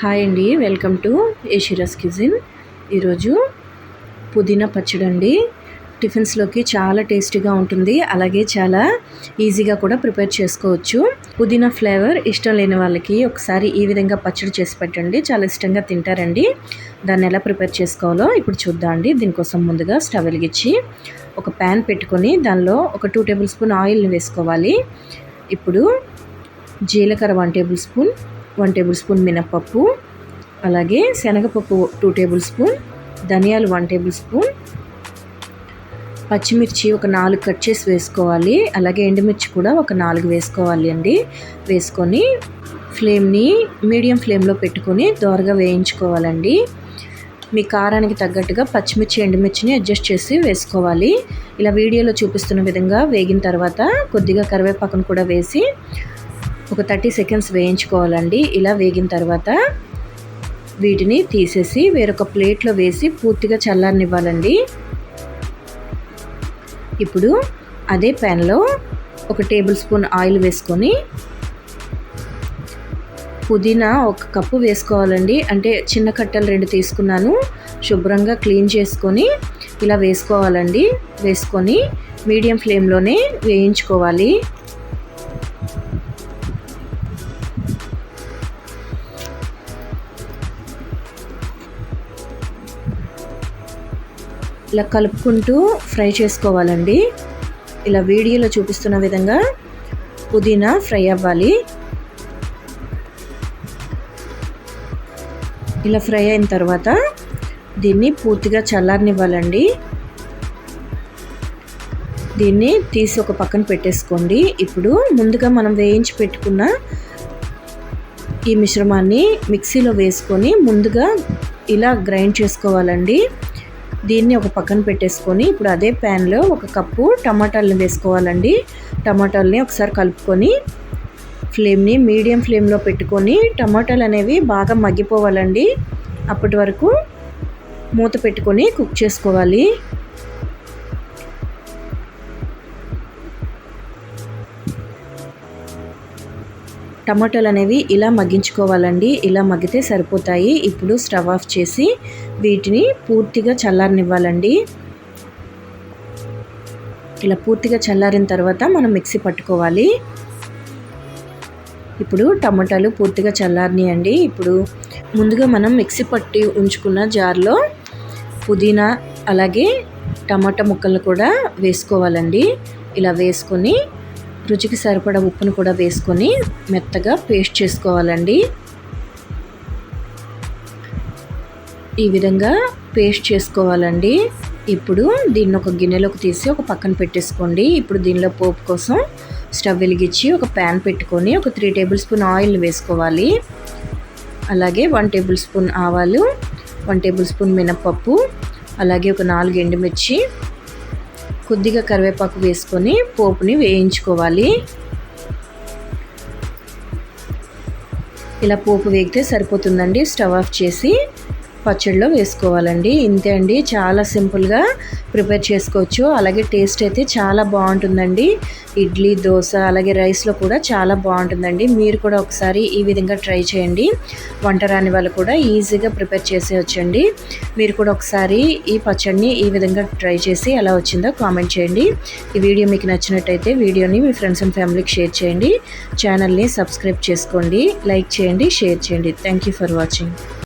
Hi అండి welcome to ఏషిరస్ కిజిన్. ఈరోజు పుదీనా పచ్చడి అండి టిఫిన్స్లోకి చాలా టేస్టీగా ఉంటుంది అలాగే చాలా ఈజీగా కూడా ప్రిపేర్ చేసుకోవచ్చు. పుదీనా ఫ్లేవర్ ఇష్టం లేని వాళ్ళకి ఒకసారి ఈ విధంగా పచ్చడి చేసి పెట్టండి చాలా ఇష్టంగా తింటారండి. దాన్ని ఎలా ప్రిపేర్ చేసుకోవాలో ఇప్పుడు చూద్దాం అండి. దీనికోసం ముందుగా స్టవ్ వెలిగించి ఒక ప్యాన్ పెట్టుకొని దానిలో ఒక టూ టేబుల్ స్పూన్ ఆయిల్ని వేసుకోవాలి. ఇప్పుడు జీలకర్ర one tablespoon one tablespoon మినప్పప్పు అలాగే శనగపప్పు టూ టేబుల్ స్పూన్ ధనియాలు వన్ టేబుల్ స్పూన్. పచ్చిమిర్చి ఒక నాలుగు కట్ చేసి వేసుకోవాలి అలాగే ఎండుమిర్చి కూడా ఒక నాలుగు వేసుకోవాలి అండి. వేసుకొని ఫ్లేమ్ని మీడియం ఫ్లేమ్లో పెట్టుకొని దోరగా వేయించుకోవాలండి. మీ కారానికి తగ్గట్టుగా పచ్చిమిర్చి ఎండుమిర్చిని అడ్జస్ట్ చేసి వేసుకోవాలి. ఇలా వీడియోలో చూపిస్తున్న విధంగా వేగిన తర్వాత కొద్దిగా కరివేపాకును కూడా వేసి ఒక థర్టీ సెకండ్స్ వేయించుకోవాలండి. ఇలా వేగిన తర్వాత వీటిని తీసేసి వేరొక ప్లేట్లో వేసి పూర్తిగా చల్లారనివ్వాలండి. ఇప్పుడు అదే ప్యాన్లో ఒక టేబుల్ స్పూన్ ఆయిల్ వేసుకొని పుదీనా ఒక కప్పు వేసుకోవాలండి. అంటే చిన్న కట్టెలు రెండు తీసుకున్నాను. శుభ్రంగా క్లీన్ చేసుకొని ఇలా వేసుకోవాలండి. వేసుకొని మీడియం ఫ్లేమ్లోనే వేయించుకోవాలి. ఇలా కలుపుకుంటూ ఫ్రై చేసుకోవాలండి. ఇలా వీడియోలో చూపిస్తున్న విధంగా పుదీనా ఫ్రై అవ్వాలి. ఇలా ఫ్రై అయిన తర్వాత దీన్ని పూర్తిగా చల్లారనివ్వాలండి. దీన్ని తీసి ఒక పక్కన పెట్టేసుకోండి. ఇప్పుడు ముందుగా మనం వేయించి పెట్టుకున్న ఈ మిశ్రమాన్ని మిక్సీలో వేసుకొని ముందుగా ఇలా గ్రైండ్ చేసుకోవాలండి. దీన్ని ఒక పక్కన పెట్టేసుకొని ఇప్పుడు అదే ప్యాన్లో ఒక కప్పు టమాటాలను వేసుకోవాలండి. టమాటాలని ఒకసారి కలుపుకొని ఫ్లేమ్ని మీడియం ఫ్లేమ్లో పెట్టుకొని టమాటాలు అనేవి బాగా మగ్గిపోవాలండి. అప్పటి వరకు మూత పెట్టుకొని కుక్ చేసుకోవాలి. టమాటాలు అనేవి ఇలా మగ్గించుకోవాలండి. ఇలా మగ్గితే సరిపోతాయి. ఇప్పుడు స్టవ్ ఆఫ్ చేసి వీటిని పూర్తిగా చల్లారనివ్వాలండి. ఇలా పూర్తిగా చల్లారిన తర్వాత మనం మిక్సీ పట్టుకోవాలి. ఇప్పుడు టమాటాలు పూర్తిగా చల్లారినాయండి. ఇప్పుడు ముందుగా మనం మిక్సీ పట్టి ఉంచుకున్న జార్లో పుదీనా అలాగే టమాటా ముక్కలు కూడా వేసుకోవాలండి. ఇలా వేసుకొని రుచికి సరిపడా ఉప్పును కూడా వేసుకొని మెత్తగా పేస్ట్ చేసుకోవాలండి. ఈ విధంగా పేస్ట్ చేసుకోవాలండి. ఇప్పుడు దీన్ని ఒక గిన్నెలోకి తీసి ఒక పక్కన పెట్టేసుకోండి. ఇప్పుడు దీనిలో పోపు కోసం స్టవ్ వెలిగించి ఒక ప్యాన్ పెట్టుకొని ఒక త్రీ టేబుల్ స్పూన్ ఆయిల్ వేసుకోవాలి. అలాగే వన్ టేబుల్ స్పూన్ ఆవాలు వన్ టేబుల్ స్పూన్ మినపప్పు అలాగే ఒక నాలుగు ఎండుమిర్చి కొద్దిగా కరివేపాకు వేసుకొని పోపుని వేయించుకోవాలి. ఇలా పోపు వేగితే సరిపోతుందండి. స్టవ్ ఆఫ్ చేసి పచ్చడిలో వేసుకోవాలండి. ఇంతే అండి. చాలా సింపుల్గా ప్రిపేర్ చేసుకోవచ్చు. అలాగే టేస్ట్ అయితే చాలా బాగుంటుందండి. ఇడ్లీ దోశ అలాగే రైస్లో కూడా చాలా బాగుంటుందండి. మీరు కూడా ఒకసారి ఈ విధంగా ట్రై చేయండి. వంట రాని వాళ్ళు కూడా ఈజీగా ప్రిపేర్ చేసేయచ్చండి. మీరు కూడా ఒకసారి ఈ పచ్చడిని ఈ విధంగా ట్రై చేసి ఎలా వచ్చిందో కామెంట్ చేయండి. ఈ వీడియో మీకు నచ్చినట్టయితే వీడియోని మీ ఫ్రెండ్స్ అండ్ ఫ్యామిలీకి షేర్ చేయండి. ఛానల్ని సబ్స్క్రైబ్ చేసుకోండి. లైక్ చేయండి షేర్ చేయండి. Thank for watching.